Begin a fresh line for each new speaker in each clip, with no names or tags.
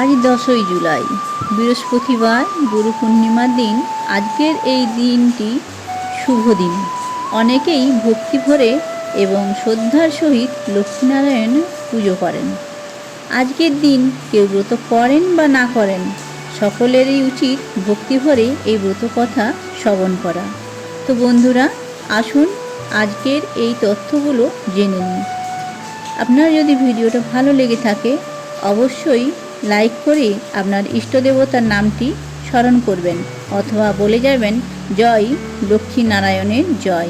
আজ দশই জুলাই, বৃহস্পতিবার গুরু পূর্ণিমার দিন। আজকের এই দিনটি শুভ দিন। অনেকেই ভক্তি ভরে এবং শ্রদ্ধার সহিত লক্ষ্মীনারায়ণ পুজো করেন। আজকের দিন কেউ ব্রত করেন বা না করেন, সকলেরই উচিত ভক্তি ভরে এই ব্রত কথা শ্রবণ করা। তো বন্ধুরা, আসুন আজকের এই তথ্যগুলো জেনে নিন আপনার যদি ভিডিওটা ভালো লেগে থাকে, অবশ্যই লাইক করে আপনার ইষ্ট দেবতার নামটি স্মরণ করবেন অথবা বলে যাবেন, জয় লক্ষ্মী নারায়ণের জয়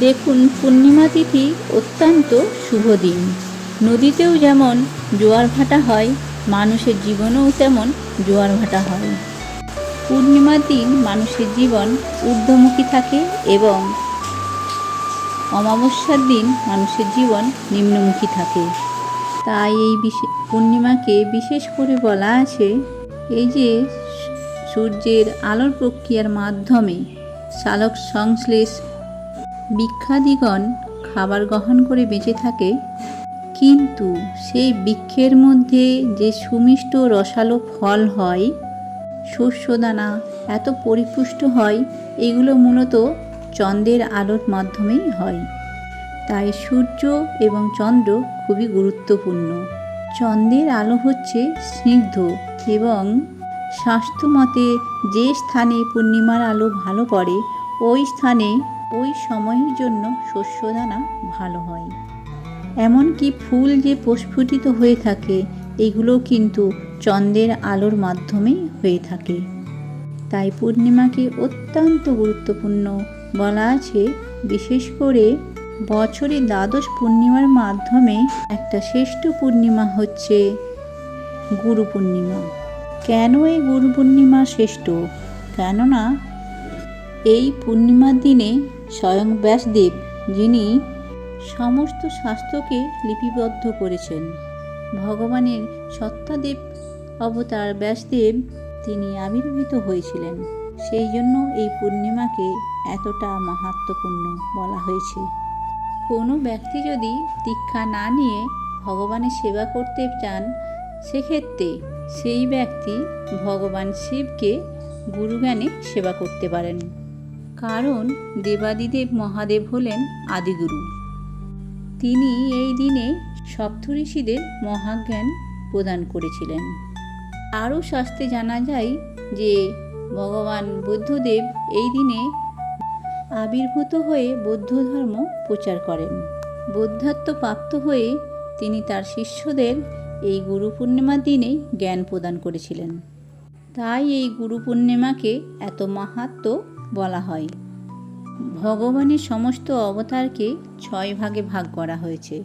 দেখুন, পূর্ণিমা তিথি অত্যন্ত শুভ দিন। নদীতেও যেমন জোয়ার ভাটা হয়, মানুষের জীবনেও তেমন জোয়ার ভাটা হয়। পূর্ণিমার দিন মানুষের জীবন ঊর্ধ্বমুখী থাকে এবং অমাবস্যার দিন মানুষের জীবন নিম্নমুখী থাকে। তাই এই পূর্ণিমাকে বিশেষ করে বলা আছে এই যে সূর্যের আলোর প্রক্রিয়ার মাধ্যমে চালক সংশ্লেষ বৃক্ষাদিগণ খাবার গ্রহণ করে বেঁচে থাকে। কিন্তু সেই বৃক্ষের মধ্যে যে সুমিষ্ট রসালো ফল হয়, শস্যদানা এত পরিপুষ্ট হয়, এগুলো মূলত চন্দ্রের আলোর মাধ্যমেই হয়। তাই সূর্য এবং চন্দ্র খুবই গুরুত্বপূর্ণ। চন্দ্রের আলো হচ্ছে স্নিগ্ধ এবং স্বাস্থ্যমতে যে স্থানে পূর্ণিমার আলো ভালো পড়ে, ওই স্থানে, ওই সময়ের জন্য শস্যদানা ভালো হয়। এমনকি ফুল যে প্রস্ফুটিত হয়ে থাকে এগুলো কিন্তু চন্দ্রের আলোর মাধ্যমেই হয়ে থাকে। তাই পূর্ণিমাকে অত্যন্ত গুরুত্বপূর্ণ বলা আছে, বিশেষ করে বছরে দ্বাদশ পূর্ণিমার মাধ্যমে একটা শ্রেষ্ঠ পূর্ণিমা হচ্ছে গুরু পূর্ণিমা। কেন এই গুরু পূর্ণিমা শ্রেষ্ঠ? কেননা এই পূর্ণিমার দিনে স্বয়ং ব্যাসদেব, যিনি সমস্ত শাস্ত্রকে লিপিবদ্ধ করেছেন। ভগবানের সত্তাদেব অবতার ব্যাসদেব তিনি আবির্ভূত হয়েছিলেন। সেই জন্য এই পূর্ণিমাকে এতটা মাহাত্মপূর্ণ বলা হয়েছে। কোনো ব্যক্তি যদি দীক্ষা না নিয়ে ভগবানের সেবা করতে চান, সেক্ষেত্রে সেই ব্যক্তি ভগবান শিবকে গুরুজ্ঞানে সেবা করতে পারেন। কারণ দেবাদিদেব মহাদেব হলেন আদিগুরু। তিনি এই দিনে সপ্তঋষিদের মহাজ্ঞান প্রদান করেছিলেন। আরও শাস্তে জানা যায় যে, ভগবান বুদ্ধদেব এই দিনে আবির্ভূত হয়ে বৌদ্ধ ধর্ম প্রচার করেন। বৌদ্ধত্ব প্রাপ্ত হয়ে তিনি তার শিষ্যদের এই গুরু পূর্ণিমার দিনেই জ্ঞান প্রদান করেছিলেন। তাই এই গুরু পূর্ণিমাকে এত মাহাত্ম বলা হয়। ভগবানের সমস্ত অবতারকে ছয় ভাগে ভাগ করা হয়েছে।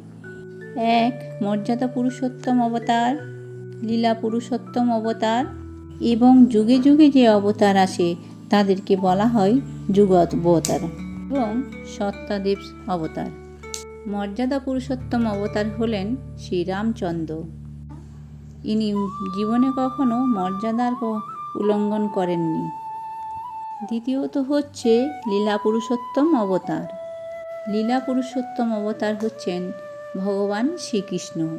এক, মর্যাদা পুরুষোত্তম অবতার, লীলা পুরুষোত্তম অবতার এবং যুগে যুগে যে অবতার আসে তাদেরকে বলা হয় যুগ অবতার এবং সত্তাদেব অবতার। মর্যাদা পুরুষোত্তম অবতার হলেন শ্রীরামচন্দ্র। ইনি জীবনে কখনো মর্যাদার উল্লঙ্ঘন করেননি। দ্বিতীয়ত হচ্ছে লীলা পুরুষোত্তম অবতার। লীলা পুরুষোত্তম অবতার হচ্ছেন ভগবান শ্রীকৃষ্ণ।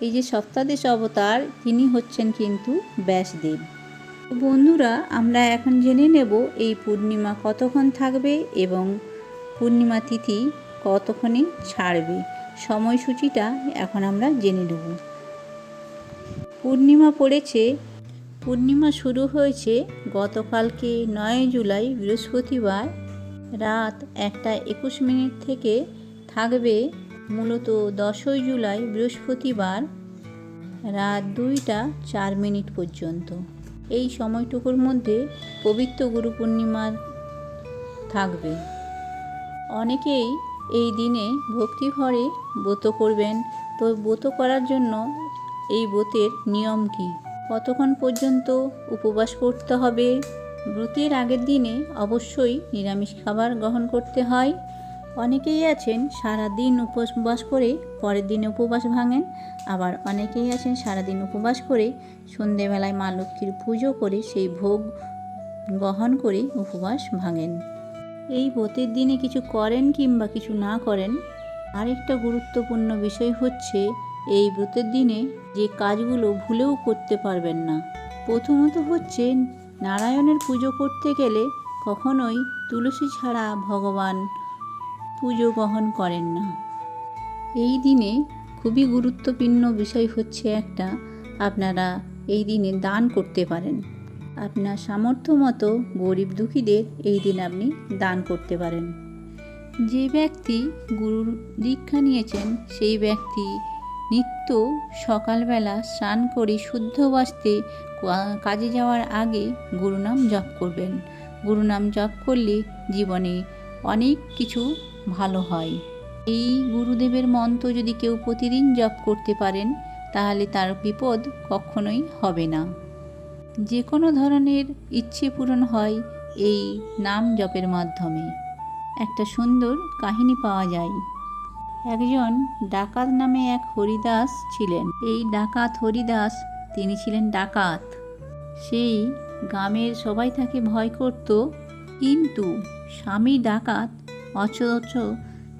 এই যে সপ্তাদেশ অবতার, তিনি হচ্ছেন কিন্তু ব্যাসদেব। বন্ধুরা, আমরা এখন জেনে নেব এই পূর্ণিমা কতক্ষণ থাকবে এবং পূর্ণিমা তিথি কতক্ষণে ছাড়বে। সময়সূচিটা এখন আমরা জেনে নেব। পূর্ণিমা পড়েছে, পূর্ণিমা শুরু হয়েছে গতকালকে নয় জুলাই, বৃহস্পতিবার রাত একটা একুশ মিনিট থেকে থাকবে মূলত দশই জুলাই, বৃহস্পতিবার রাত দুইটা চার মিনিট পর্যন্ত। এই সময়টুকুর মধ্যে পবিত্র গুরু পূর্ণিমার থাকবে। অনেকেই এই দিনে ভক্তিভরে ব্রত করবেন। তো ব্রত করার জন্য এই ব্রতের নিয়ম কী? কতক্ষণ পর্যন্ত উপবাস করতে হবে? ব্রতের আগের দিনে অবশ্যই নিরামিষ খাবার গ্রহণ করতে হয়। অনেকেই আছেন সারা দিন উপবাস করে, পরের দিনে উপবাস ভাঙেন। আবার অনেকেই আছেন সারাদিন উপবাস করে, সন্ধেবেলায় মা লক্ষ্মীর পুজো করে, সেই ভোগ গ্রহণ করে উপবাস ভাঙেন। এই ব্রতের দিনে কিছু করেন কিংবা কিছু না করেন, আরেকটা গুরুত্বপূর্ণ বিষয় হচ্ছে, এই ব্রতের দিনে যে কাজগুলো ভুলেও করতে পারবেন না। প্রথমত হচ্ছে, নারায়ণের পুজো করতে গেলে কখনোই তুলসী ছাড়া ভগবান পুজো গ্রহণ করেন না। এই দিনে খুবই গুরুত্বপূর্ণ বিষয় হচ্ছে একটা, আপনারা এই দিনে দান করতে পারেন। আপনার সামর্থ্য মতো গরিব দুঃখীদের এই দিন আপনি দান করতে পারেন। যে ব্যক্তি গুরুর দীক্ষা নিয়েছেন, সেই ব্যক্তি নিত্য সকালবেলা স্নান করে শুদ্ধ বাস্তে কাজে যাওয়ার আগে গুরুনাম জপ করবেন। গুরুনাম জপ করলে জীবনে অনেক কিছু ভালো হয়। এই গুরুদেবের মন্ত্র যদি কেউ প্রতিদিন জপ করতে পারেন, তাহলে তার বিপদ কখনোই হবে না। যে কোনো ধরনের ইচ্ছে পূরণ হয় এই নাম জপের মাধ্যমে। একটা সুন্দর কাহিনী পাওয়া যায়। একজন ডাকাত নামে এক হরিদাস ছিলেন। এই ডাকাত হরিদাস, তিনি ছিলেন ডাকাত। সেই গ্রামের সবাই তাকে ভয় করত, কিন্তু স্বামী ডাকাত অথচ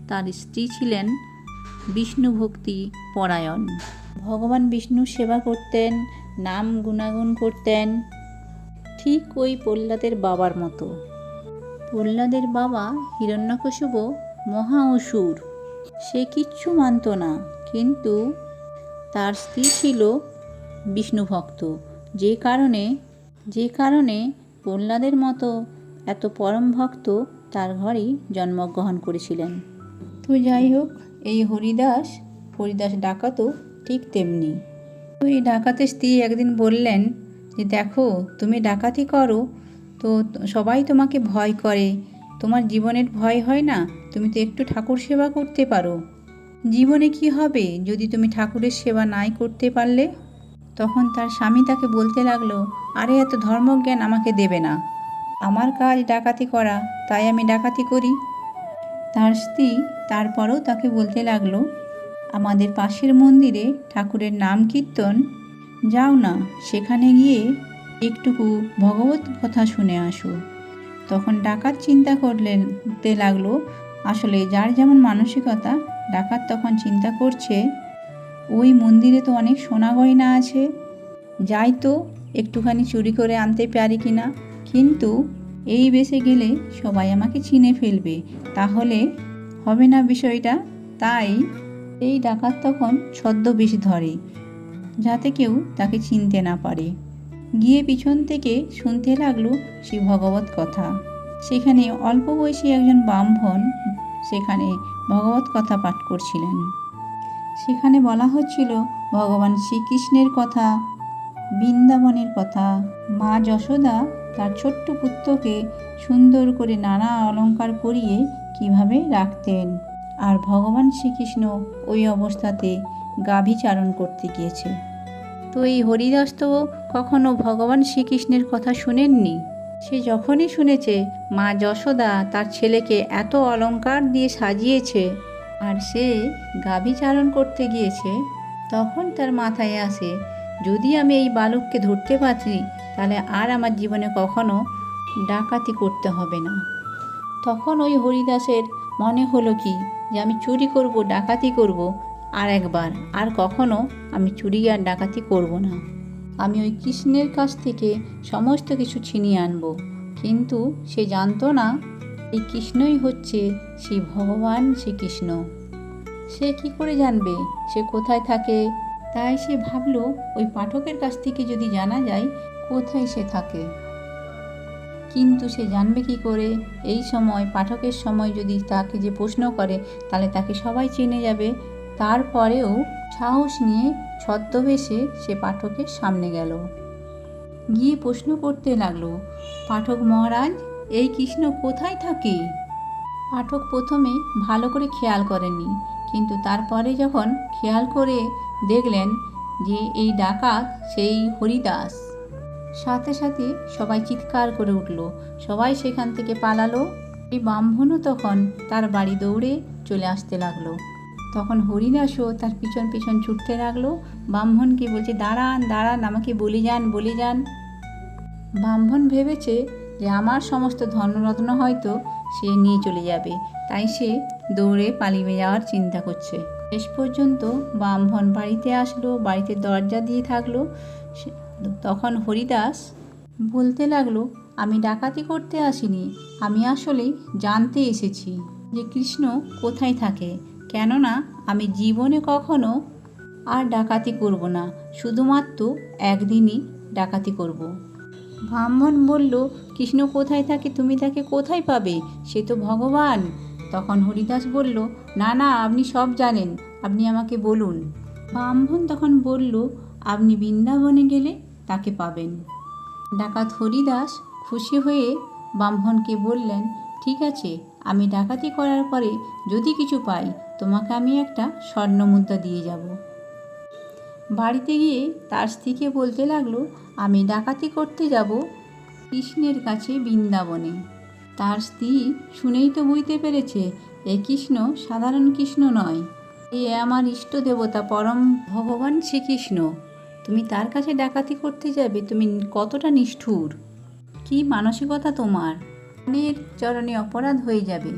তার স্ত্রী ছিলেন বিষ্ণু ভক্তি পরায়ণ। ভগবান বিষ্ণুর সেবা করতেন, নাম গুণাগুণ করতেন, ঠিক ওই প্রহ্লাদের বাবার মতো। প্রহ্লাদের বাবা হিরণ্যকশিপ মহা অসুর। সে কিচ্ছু মানত না, কিন্তু তার স্ত্রী ছিল বিষ্ণু ভক্ত। যে কারণে যে কারণে প্রহ্লাদের মতো এত পরম ভক্ত তার ঘরেই জন্মগ্রহণ করেছিলেন। তো যাই হোক, এই হরিদাস হরিদাস ডাকাতও ঠিক তেমনি। তো এই ডাকাতের স্ত্রী একদিন বললেন যে, দেখো, তুমি ডাকাতি করো, তো সবাই তোমাকে ভয় করে। তোমার জীবনের ভয় হয় না, তুমি তো একটু ঠাকুর সেবা করতে পারো। জীবনে কি হবে যদি তুমি ঠাকুরের সেবা নাই করতে পারলে? তখন তার স্বামী তাকে বলতে লাগল, আরে, এত ধর্মজ্ঞান আমাকে দেবে না। আমার কাজ ডাকাতি করা, তাই আমি ডাকাতি করি। তার স্ত্রী তারপরও তাকে বলতে লাগল, আমাদের পাশের মন্দিরে ঠাকুরের নাম কীর্তন। যাও না, সেখানে গিয়ে একটুকু ভগবত কথা শুনে আসো। তখন ডাকাত চিন্তা করলেন লাগল, আসলে যার যেমন মানসিকতা, ডাকাত তখন চিন্তা করছে, ওই মন্দিরে তো অনেক সোনা গয়না আছে, যাই তো, একটুখানি চুরি করে আনতে পারি কি না কিন্তু এই বেসে গেলে সবাই আমাকে চিনে ফেলবে। তাহলে হবে না বিষয়টা? তাই এই ডাকাত তখন ছদ্মবেশ ধরে, যাতে কেউ তাকে চিনতে না পারে। গিয়ে পিছন থেকে শুনতে লাগল শ্রী ভগবত কথা। সেখানে অল্প বয়সী একজন ব্রাহ্মণ সেখানে ভগবত কথা পাঠ করছিলেন। সেখানে বলা হচ্ছিল, ভগবান শ্রীকৃষ্ণের কথা, বৃন্দাবনের কথা, মা যশোদা তার ছোট্ট পুত্রকে সুন্দর করে নানা অলংকার পরিয়ে কীভাবে রাখতেন। আর ভগবান শ্রীকৃষ্ণ ওই অবস্থাতে গাভীচারণ করতে গিয়েছে। তো এই হরিদাস তো কখনো ভগবান শ্রীকৃষ্ণের কথা শুনেননি? সে যখনই শুনেছে, মা যশোদা তার ছেলেকে এত অলংকার দিয়ে সাজিয়েছে আর সে গাভীচারণ করতে গিয়েছে, তখন তার মাথায় আসে, যদি আমি এই বালককে ধরতে পারি তাহলে আর আমার জীবনে কখনো ডাকাতি করতে হবে না। তখন ওই হরিদাসের মনে হলো কি যে আমি চুরি করব, ডাকাতি করব, আর একবার, আর কখনো আমি চুরি আর ডাকাতি করব না। আমি ওই কৃষ্ণের কাছ থেকে সমস্ত কিছু ছিনিয়ে আনব। কিন্তু সে জানতো না, এই কৃষ্ণই হচ্ছে শ্রী ভগবান শ্রীকৃষ্ণ। সে কি করে জানবে? সে কোথায় থাকে? তাই সে ভাবলো, ওই পাঠকের কাছ থেকে যদি জানা যায় কোথায় সে থাকে? কিন্তু সে জানবে কি করে? এই সময়, পাঠকের সময় যদি তাকে যে প্রশ্ন করে, তাহলে তাকে সবাই চিনে যাবে। তারপরেও সাহস নিয়ে ছদ্মবেশে সে পাঠকের সামনে গেল। গিয়ে প্রশ্ন করতে লাগল, পাঠক মহারাজ, এই কৃষ্ণ কোথায় থাকে? পাঠক প্রথমে ভালো করে খেয়াল করেননি কিন্তু তারপরে যখন খেয়াল করে দেখলেন যে এই ডাকাত সেই হরিদাস। সাথে সাথে সবাই চিৎকার করে উঠল। সবাই সেখান থেকে পালালো। এই ব্রাহ্মণও তখন তার বাড়ি দৌড়ে চলে আসতে লাগল। তখন হরিদাসও তার পিছন পিছন ছুটতে লাগল। ব্রাহ্মণকে বলছে, দাঁড়ান দাঁড়ান, আমাকে বলি যান, বলে যান। ব্রাহ্মণ ভেবেছে যে আমার সমস্ত ধনরত্ন হয়তো সে নিয়ে চলে যাবে। তাই সে দৌড়ে পালিয়ে যাওয়ার চিন্তা করছে। শেষ পর্যন্ত ব্রাহ্মণ বাড়িতে আসলো, বাড়িতে দরজা দিয়ে থাকল। তখন হরিদাস বলতে লাগল, আমি ডাকাতি করতে আসিনি, আমি আসলে জানতে এসেছি যে কৃষ্ণ কোথায় থাকে। কেননা আমি জীবনে কখনো আর ডাকাতি করব না, শুধুমাত্র একদিনই ডাকাতি করব। ব্রাহ্মণ বলল, কৃষ্ণ কোথায় থাকে, তুমি তাকে কোথায় পাবে? সে তো ভগবান। তখন হরিদাস বলল, না না, আপনি সব জানেন, আপনি আমাকে বলুন। ব্রাহ্মণ তখন বলল, আপনি বৃন্দাবনে গেলে তাকে পাবেন। ডাকাত হরিদাস খুশি হয়ে ব্রাহ্মণকে বললেন, ঠিক আছে, আমি ডাকাতি করার পরে যদি কিছু পাই, তোমাকে আমি একটা স্বর্ণ মুদ্রা দিয়ে যাব। বাড়িতে গিয়ে তার স্ত্রীকে বলতে লাগল, আমি ডাকাতি করতে যাব কৃষ্ণের কাছে বৃন্দাবনে। তার স্ত্রী শুনেই তো বুঝতে পেরেছে, এ কৃষ্ণ সাধারণ কৃষ্ণ নয়। এ আমার ইষ্ট দেবতা, পরম ভগবান শ্রীকৃষ্ণ। তুমি তার কাছে ডাকাতি করতে যাবে, তুমি কতটা নিষ্ঠুর? কি মানসিকতা তোমার? অনেক চরণে অপরাধ হয়ে যাবে।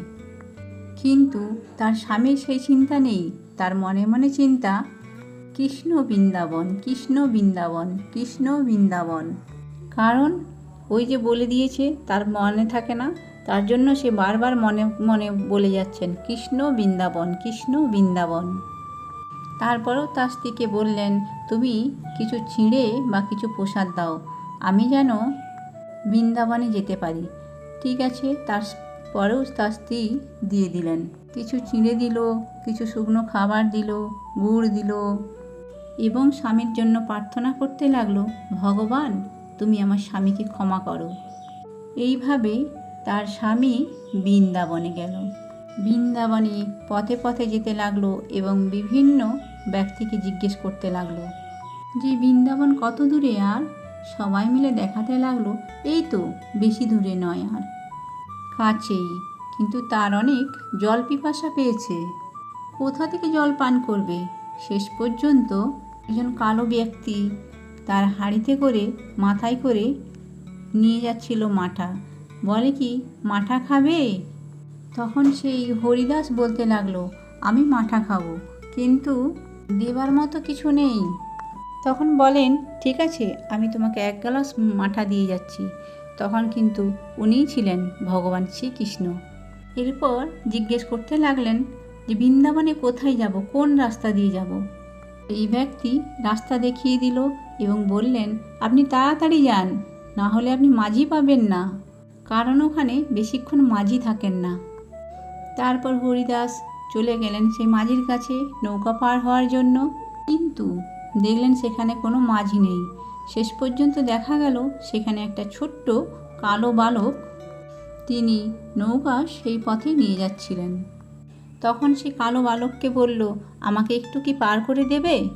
কিন্তু তার স্বামীর সেই চিন্তা নেই, তার মনে মনে চিন্তা, কৃষ্ণ বৃন্দাবন কৃষ্ণ বৃন্দাবন কৃষ্ণ বৃন্দাবন। কারণ ওই যে বলে দিয়েছে, তার মনে থাকে না, তার জন্য সে বারবার মনে মনে বলে যাচ্ছেন, কৃষ্ণ বৃন্দাবন কৃষ্ণ বৃন্দাবন। তারপরেও তার বললেন, তুমি কিছু ছিঁড়ে বা কিছু প্রসাদ দাও, আমি যেন বৃন্দাবনে যেতে পারি। ঠিক আছে। তার পরেও তার স্ত্রী দিয়ে দিলেন। কিছু চিঁড়ে দিল, কিছু শুকনো খাবার দিল, গুড় দিল এবং স্বামীর জন্য প্রার্থনা করতে লাগল, ভগবান, তুমি আমার স্বামীকে ক্ষমা করো। এইভাবে তার স্বামী বৃন্দাবনে গেল। বৃন্দাবনে পথে পথে যেতে লাগল এবং বিভিন্ন ব্যক্তিকে জিজ্ঞেস করতে লাগল, যে বৃন্দাবন কত দূরে আর? সবাই মিলে দেখাতে লাগল, এই তো বেশি দূরে নয় আর। কাছেই, কিন্তু তার অনেক জল পিপাসা পেয়েছে। কোথা থেকে জল পান করবে? শেষ পর্যন্ত একজন কালো ব্যক্তি তার হাঁড়িতে করে মাথায় করে নিয়ে যাচ্ছিল মাঠা। বলে কি, মাঠা খাবে? তখন সেই হরিদাস বলতে লাগল, আমি মাঠা খাব, কিন্তু দেবার মতো কিছু নেই। তখন বলেন, ঠিক আছে, আমি তোমাকে এক গ্লাস মাঠা দিয়ে যাচ্ছি। তখন কিন্তু উনিই ছিলেন ভগবান শ্রীকৃষ্ণ। এরপর জিজ্ঞেস করতে লাগলেন যে, বৃন্দাবনে কোথায় যাব? কোন রাস্তা দিয়ে যাব? এই ব্যক্তি রাস্তা দেখিয়ে দিল এবং বললেন, আপনি তাড়াতাড়ি যান, না হলে আপনি মাঝি পাবেন না। কারণ ওখানে বেশিক্ষণ মাঝি থাকেন না। তারপর হরিদাস চলে গেলেন সেই মাঝির কাছে নৌকা পার হওয়ার জন্য। কিন্তু দেখলেন সেখানে কোনো মাঝি নেই। শেষ পর্যন্ত দেখা গেল সেখানে একটা ছোট্ট কালো বালক। তিনি নৌকা সেই পথে নিয়ে যাচ্ছিলেন। তখন সে কালো বালককে বলল, আমাকে একটু কি পার করে দেবে?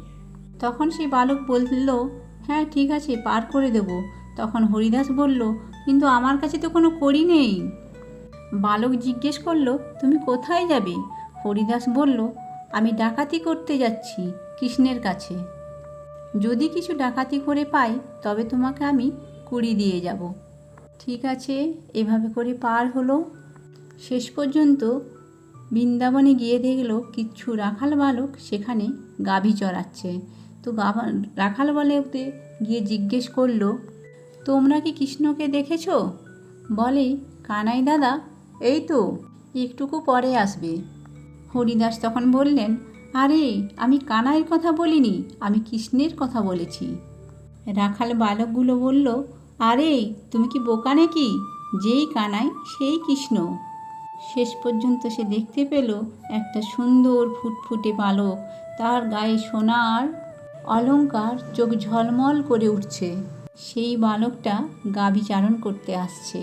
তখন সেই বালক বলল হ্যাঁ ঠিক আছে, পার করে দেব। তখন হরিদাস বলল, কিন্তু আমার কাছে তো কোনো কড়ি নেই। বালক জিজ্ঞেস করল, তুমি কোথায় যাবে? হরিদাস বলল, আমি ডাকাতি করতে যাচ্ছি কৃষ্ণের কাছে। যদি কিছু ডাকাতি করে পাই, তবে তোমাকে আমি কুড়ি দিয়ে যাব। ঠিক আছে, এভাবে করে পার হলো। শেষ পর্যন্ত বৃন্দাবনে গিয়ে দেখল, কিচ্ছু রাখাল বালক সেখানে গাভী চড়াচ্ছে। তো রাখাল বালকতে গিয়ে জিজ্ঞেস করল, তোমরা কি কৃষ্ণকে দেখেছ? বলে, কানাই দাদা, এই তো, একটুকু পরে আসবে। হরিদাস তখন বললেন, আরে, আমি কানাইয়ের কথা বলিনি, আমি কৃষ্ণের কথা বলেছি। রাখাল বালকগুলো বলল, আরে, তুমি কি বোকা নাকি? যেই কানাই, সেই কৃষ্ণ। শেষ পর্যন্ত সে দেখতে পেল একটা সুন্দর ফুটফুটে বালক, তার গায়ে সোনার অলঙ্কার চোখ ঝলমল করে উঠছে। সেই বালকটা গাবি চারণ করতে আসছে।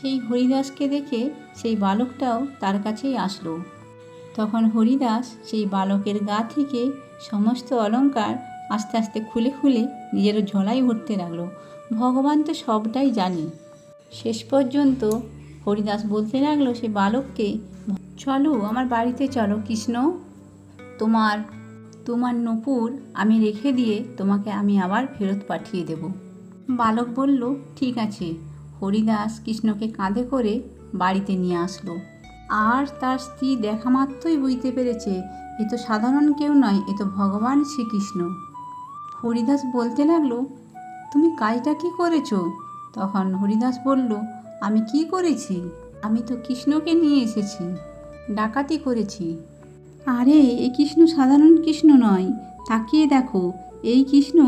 সেই হরিদাসকে দেখে সেই বালকটাও তার কাছেই আসলো। তখন হরিদাস সেই বালকের গা থেকে সমস্ত অলংকার আস্তে আস্তে খুলে খুলে নিজের ঝোলাই ভরতে লাগল। ভগবান তো সবটাই জানে। শেষ পর্যন্ত হরিদাস বলতে লাগল, সে বালককে, চলো আমার বাড়িতে চলো কৃষ্ণ। তোমার তোমার নপুর আমি রেখে দিয়ে তোমাকে আমি আবার ফেরত পাঠিয়ে দেব। বালক বলল, ঠিক আছে। হরিদাস কৃষ্ণকে কাঁধে করে বাড়িতে নিয়ে আসলো। আর তার স্ত্রী দেখা মাত্রই বুঝতে পেরেছে, এ তো সাধারণ কেউ নয়, এ তো ভগবান শ্রীকৃষ্ণ। হরিদাস বলতে লাগল, তুমি কাজটা কি করেছ? তখন হরিদাস বলল, আমি কি করেছি? আমি তো কৃষ্ণকে নিয়ে এসেছি, ডাকাতি করেছি। আরে এই কৃষ্ণ সাধারণ কৃষ্ণ নয়, তাকিয়ে দেখো, এই কৃষ্ণ,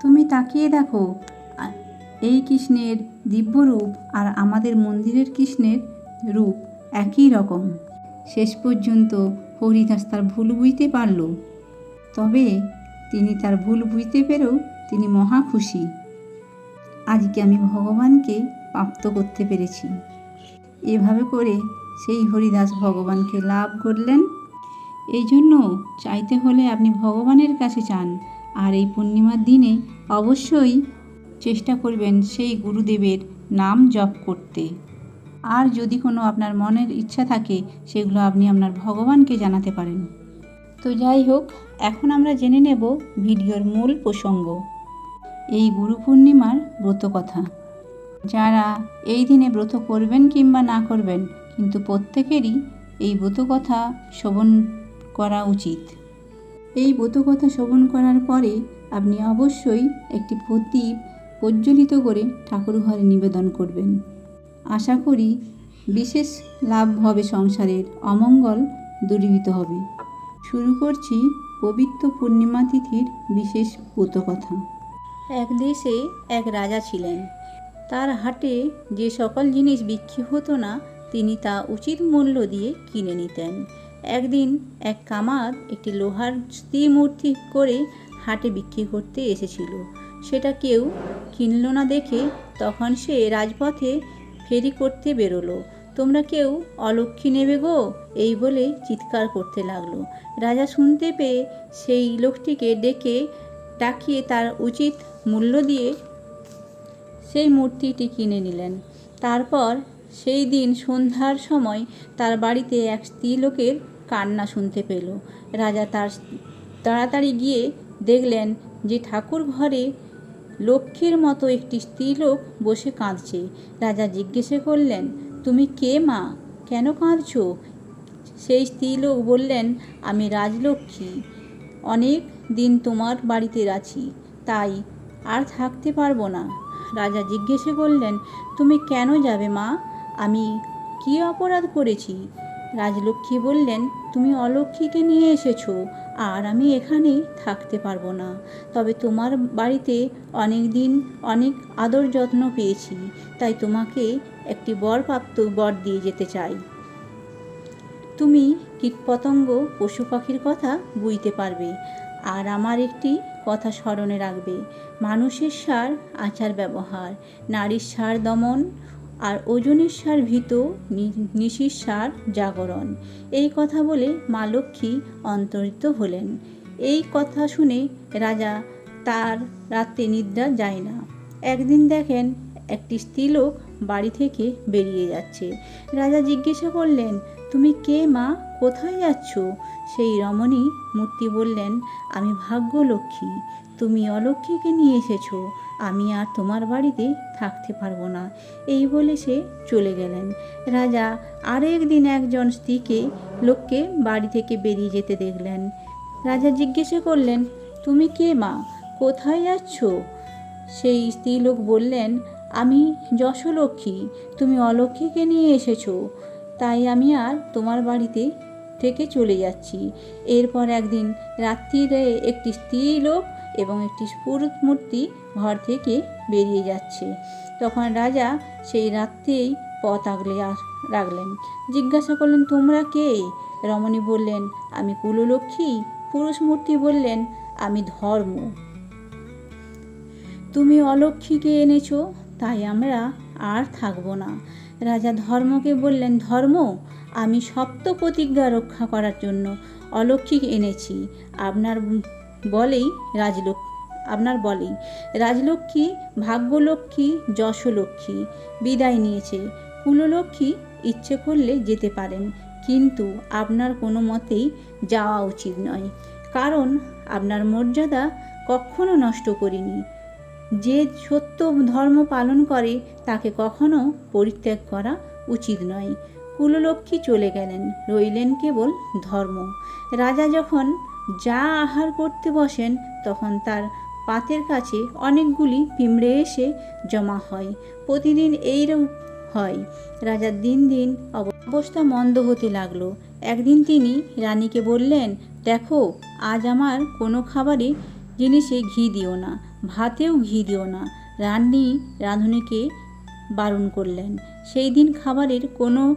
তুমি তাকিয়ে দেখো এই কৃষ্ণের দিব্যরূপ আর আমাদের মন্দিরের কৃষ্ণের রূপ। একই রকম। শেষ পর্যন্ত হরিদাস তার ভুল বুঝতে পারল। তবে তিনি তার ভুল বুঝতে পেরেও তিনি মহা খুশি। আজকে আমি ভগবানকে প্রাপ্ত করতে পেরেছি। এভাবে করে সেই হরিদাস ভগবানকে লাভ করলেন। এই জন্য চাইতে হলে আপনি ভগবানের কাছে চান। আর এই পূর্ণিমার দিনে অবশ্যই চেষ্টা করবেন সেই গুরুদেবের নাম জপ করতে। আর যদি কোনো আপনার মনের ইচ্ছা থাকে, সেগুলো আপনি আপনার ভগবানকে জানাতে পারেন। তো যাই হোক, এখন আমরা জেনে নেব ভিডিওর মূল প্রসঙ্গ। এই গুরু পূর্ণিমার ব্রত কথা। যারা এই দিনে ব্রত করবেন কিংবা না করবেন, কিন্তু প্রত্যেকেরই এই ব্রত কথা শ্রবণ করা উচিত। এই ব্রত কথা শ্রবণ করার পরে আপনি অবশ্যই একটি প্রদীপ প্রজ্বলিত করে ঠাকুর ঘরে নিবেদন করবেন। আশা করি বিশেষ লাভ হবে সংসারের, অমঙ্গল দূরীভূত হবে। শুরু করছি পবিত্র পূর্ণিমা তিথির বিশেষ কথা। এক দেশে এক রাজা ছিলেন। তার হাটে যে সকল জিনিস বিক্রি হতো না, তিনি তা উচিত মূল্য দিয়ে কিনে নিতেন। একদিন এক কামার একটি লোহার স্থির মূর্তি করে হাটে বিক্রি করতে এসেছিল। সেটা কেউ কিনল না দেখে তখন সে রাজপথে ফেরি করতে বেরোলো। তোমরা কেউ অলক্ষী নেবে গো? এই বলে চিৎকার করতে লাগল। রাজা শুনতে পেয়ে সেই লোকটিকে ডেকে ডাকিয়ে তার উচিত মূল্য দিয়ে সেই মূর্তিটি কিনে নিলেন। তারপর সেই দিন সন্ধ্যার সময় তার বাড়িতে এক স্ত্রীলোকের কান্না শুনতে পেল। রাজা তার তাড়াতাড়ি গিয়ে দেখলেন যে ঠাকুর ঘরে লক্ষ্মীর মতো একটি স্ত্রীলোক বসে কাঁদছে। রাজা জিজ্ঞেসে করলেন, তুমি কে মা? কেন কাঁদছ? সেই স্ত্রীলোক বললেন, আমি রাজলক্ষ্মী। অনেক দিন তোমার বাড়িতে আছি, তাই আর থাকতে পারব না। রাজা জিজ্ঞেসে করলেন, তুমি কেন যাবে মা? আমি কী অপরাধ করেছি? রাজলক্ষ্মী বললেন তুমি অলক্ষ্মীকে নিয়ে এসেছ, আর আমি এখানেই থাকতে পারব না। তবে তোমার বাড়িতে অনেক দিন অনেক আদর যত্ন পেয়েছি, তাই তোমাকে একটি বরপ্রাপ্ত বর দিয়ে যেতে চাই। তুমি কীটপতঙ্গ পশু পাখির কথা বুঝতে পারবে, আর আমার একটি কথা স্মরণে রাখবে। মানুষের সার, আচার, ব্যবহার, নারীর সার দমন আর ওজনের সার ভীত নিশির সার জাগরণ। এই কথা বলে মা লক্ষ্মী অন্তরিত হলেন। এই কথা শুনে রাজা তার রাতে নিদ্রা যায় না। একদিন দেখেন একটি স্ত্রীলোক বাড়ি থেকে বেরিয়ে যাচ্ছে। রাজা জিজ্ঞাসা করলেন, তুমি কে মা? কোথায় যাচ্ছ? সেই রমণী মূর্তি বললেন, আমি ভাগ্যলক্ষ্মী। তুমি অলক্ষ্মীকে নিয়ে এসেছ। আমি আর তোমার বাড়িতে থাকতে পারব না। এই বলে সে চলে গেলেন। রাজা আরেক দিন একজন স্ত্রীকে, লোককে বাড়ি থেকে বেরিয়ে যেতে দেখলেন। রাজা জিজ্ঞাসা করলেন, তুমি কে মা? কোথায় যাচ্ছ সেই স্ত্রীলোক বললেন, আমি যশলক্ষ্মী। তুমি অলক্ষ্মীকে নিয়ে এসেছ। তাই আমি আর তোমার বাড়িতে থেকে চলে যাচ্ছি। এরপর একদিন রাত্রিরে একটি স্ত্রী লোক এবং একটি পুরুষ মূর্তি ঘর থেকে বেরিয়ে যাচ্ছে। তখন রাজা সেই রাত্রেই পথ আগলে রাখলেন। জিজ্ঞাসা করলেন, তোমরা কে? রমণী বললেন, আমি কুললক্ষ্মী। পুরুষ মূর্তি বললেন, আমি ধর্ম। তুমি অলক্ষ্মীকে এনেছো, তাই আমরা আর থাকব না। রাজা ধর্মকে বললেন, ধর্ম, আমি সপ্ত প্রতিজ্ঞা রক্ষা করার জন্য অলক্ষ্মী এনেছি। আপনার বলেই রাজলক্ষ্মী আপনার বলেই। রাজলক্ষ্মী, ভাগ্যলক্ষ্মী, যশলক্ষ্মী বিদায় নিয়েছে। কুললক্ষ্মী ইচ্ছে করলে যেতে পারেন, কিন্তু আপনার কোনো মতেই যাওয়া উচিত নয়। কারণ আপনার মর্যাদা কখনো নষ্ট করিনি। যে সত্য ধর্ম পালন করে, তাকে কখনো পরিত্যাগ করা উচিত নয়। কুললক্ষ্মী চলে গেলেন, রইলেন কেবল ধর্ম। রাজা যখন যা আহার করতে বসেন, তখন তার পাতের কাছে অনেকগুলি পিঁমড়ে এসে জমা হয়। প্রতিদিন এইরূপ হয়। রাজার দিন দিন অব- অবস্থা মন্দ হতে লাগল। একদিন তিনি রানীকে বললেন, দেখো, আজ আমার কোনো খাবারে জিনিসে ঘি দিও না, ভাতেও ঘি দিও না। রানী রাঁধুনিকে বারণ করলেন। সেই দিন খাবারের কোনো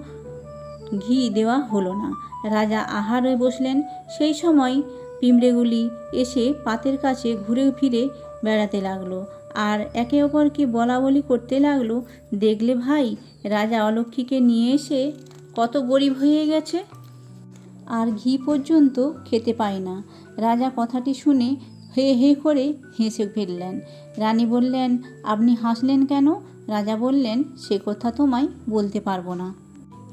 ঘি দেওয়া হলো না। রাজা আহারে বসলেন। সেই সময় পিঁমড়েগুলি এসে পাতের কাছে ঘুরে ফিরে বেড়াতে লাগল। আর একে অপরকে বলা বলি করতে লাগল, দেখলে ভাই, রাজা অলক্ষীকে নিয়ে এসে কত গরিব হয়ে গেছে। আর ঘি পর্যন্ত খেতে পায় না। রাজা কথাটি শুনে হে হে করে হেসে ফেললেন। রানী বললেন, আপনি হাসলেন কেন? রাজা বললেন, সে কথা তোমায় বলতে পারব না।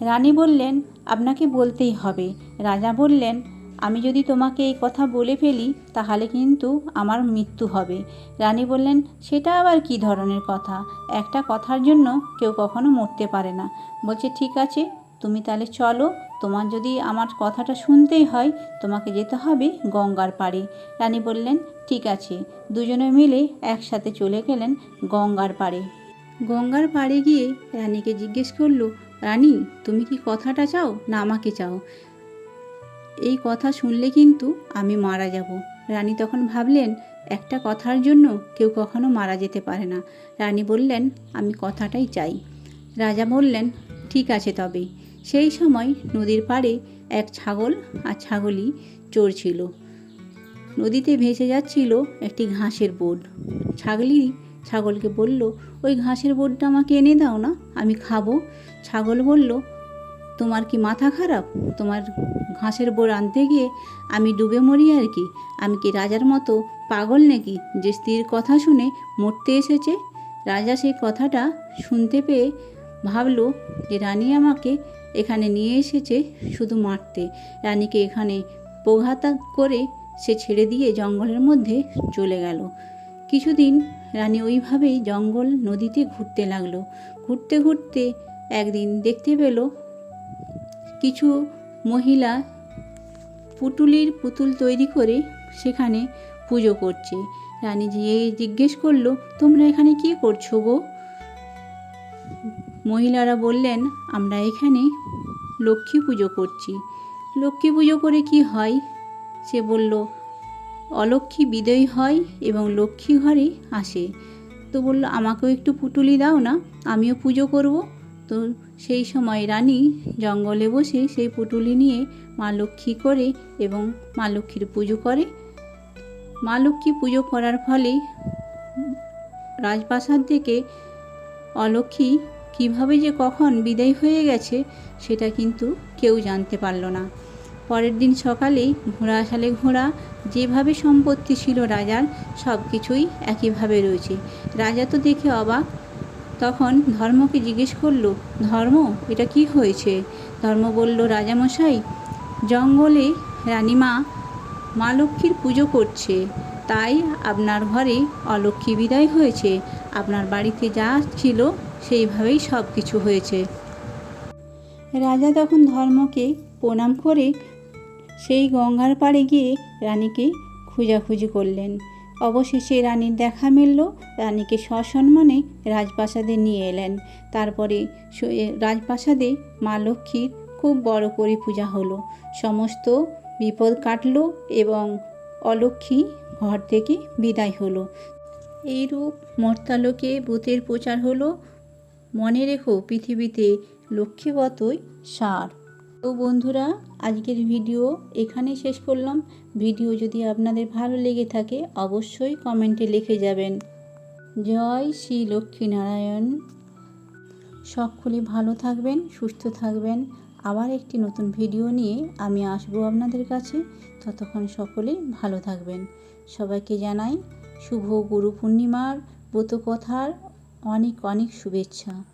রানী বললেন, আপনাকে বলতেই হবে। রাজা বললেন আমি যদি তোমাকে এই কথা বলে ফেলি, তাহলে কিন্তু আমার মৃত্যু হবে। রানী বললেন, সেটা আবার কি ধরনের কথা? একটা কথার জন্য কেউ কখনো মরতে পারে না। বলছে, ঠিক আছে, তুমি তাহলে চলো। তোমার যদি আমার কথাটা শুনতেই হয়, তোমাকে যেতে হবে গঙ্গার পাড়ে। রানী বললেন, ঠিক আছে। দুজনে মিলে একসাথে চলে গেলেন গঙ্গার পাড়ে। গঙ্গার পাড়ে গিয়ে রানীকে জিজ্ঞেস করল, রানী, তুমি কি কথাটা চাও না আমাকে চাও? এই কথা শুনলে কিন্তু আমি মারা যাব। রানী তখন ভাবলেন, একটা কথার জন্য কেউ কখনো মারা যেতে পারে না। রানী বললেন, আমি কথাটাই চাই। রাজা বললেন, ঠিক আছে তবে। সেই সময় নদীর পাড়ে এক ছাগল আর ছাগলই চড়ছিল নদীতে ভেসে যাচ্ছিল একটি ঘাসের বোর্ড ছাগলই ছাগলকে বলল, ওই ঘাসের বোর্ডটা আমাকে এনে দাও না, আমি খাব। ছাগল বলল তোমার কি মাথা খারাপ? তোমার ঘাসের বোর্ড আনতে গিয়ে আমি ডুবে মরি আর কি? আমি কি রাজার মতো পাগল নাকি যে স্ত্রীর কথা শুনে মরতে এসেছে? রাজা সেই কথাটা শুনতে পেয়ে ভাবলো যে রানী আমাকে এখানে নিয়ে এসেছে শুধু মারতে। রানীকে এখানে প্রঘাত করে সে ছেড়ে দিয়ে জঙ্গলের মধ্যে চলে গেল। কিছুদিন রানী ওইভাবেই জঙ্গল নদীতে ঘুরতে লাগল। ঘুরতে ঘুরতে একদিন দেখতে পেল কিছু মহিলা পুটুলির পুতুল তৈরি করে সেখানে পুজো করছে। রানী জিজ্ঞেস করল, তোমরা এখানে কি করছ গো? মহিলারা বললেন, আমরা এখানে লক্ষ্মী পুজো করছি। লক্ষ্মী পুজো করে কি হয়? সে বলল, অলক্ষ্মী বিদয় হয় এবং লক্ষ্মী ঘরে আসে। তো বলল, আমাকেও একটু পুটুলি দাও না, আমিও পুজো করব। তো সেই সময় রানী জঙ্গলে বসে সেই পুটুলি নিয়ে মা লক্ষ্মী করে এবং মা লক্ষ্মীর পুজো করে। মা লক্ষ্মী পুজো করার ফলে রাজপ্রাসাদ থেকে অলক্ষ্মী কীভাবে যে কখন বিদায় হয়ে গেছে সেটা কিন্তু কেউ জানতে পারল না। পরের দিন সকালেই ঘোড়া আসালে ঘোড়া, যেভাবে সম্পত্তি ছিল রাজার সব কিছুই একইভাবে রয়েছে। রাজা তো দেখে অবাক তখন ধর্মকে জিজ্ঞেস করল, ধর্ম? এটা কি হয়েছে? ধর্ম বলল, রাজামশাই, জঙ্গলে রানীমা মা লক্ষ্মীর পুজো করছে। তাই আপনার ঘরে অলক্ষ্মী বিদায় হয়েছে। আপনার বাড়িতে যা ছিল সেইভাবেই সব কিছু হয়েছে। রাজা তখন ধর্মকে প্রণাম করে সেই গঙ্গার পাড়ে গিয়ে রানীকে খোঁজাখুঁজি করলেন। অবশেষে রানীর দেখা মিলল। রানীকে সসম্মানে রাজপ্রাসাদে নিয়ে এলেন। তারপরে রাজপ্রাসাদে মা লক্ষ্মীর খুব বড় করে পূজা হলো। সমস্ত বিপদ কাটলো এবং অলক্ষ্মী ঘর থেকে বিদায় হলো। এইরূপ মর্তালোকে ভূতের প্রচার হলো। মনে রেখো পৃথিবীতে লক্ষ্মীগতই সার। তো বন্ধুরা, আজকের ভিডিও এখানে শেষ করলাম। ভিডিও যদি আপনাদের ভালো লেগে থাকে, অবশ্যই কমেন্টে লিখে যাবেন। জয় শ্রী লক্ষ্মীনারায়ণ। সকলে ভালো থাকবেন, সুস্থ থাকবেন। আবার একটি নতুন ভিডিও নিয়ে আমি আসব আপনাদের কাছে। ততক্ষণ সকলে ভালো থাকবেন। সবাইকে জানাই শুভ গুরু পূর্ণিমার ব্রতকথার অনেক অনেক শুভেচ্ছা।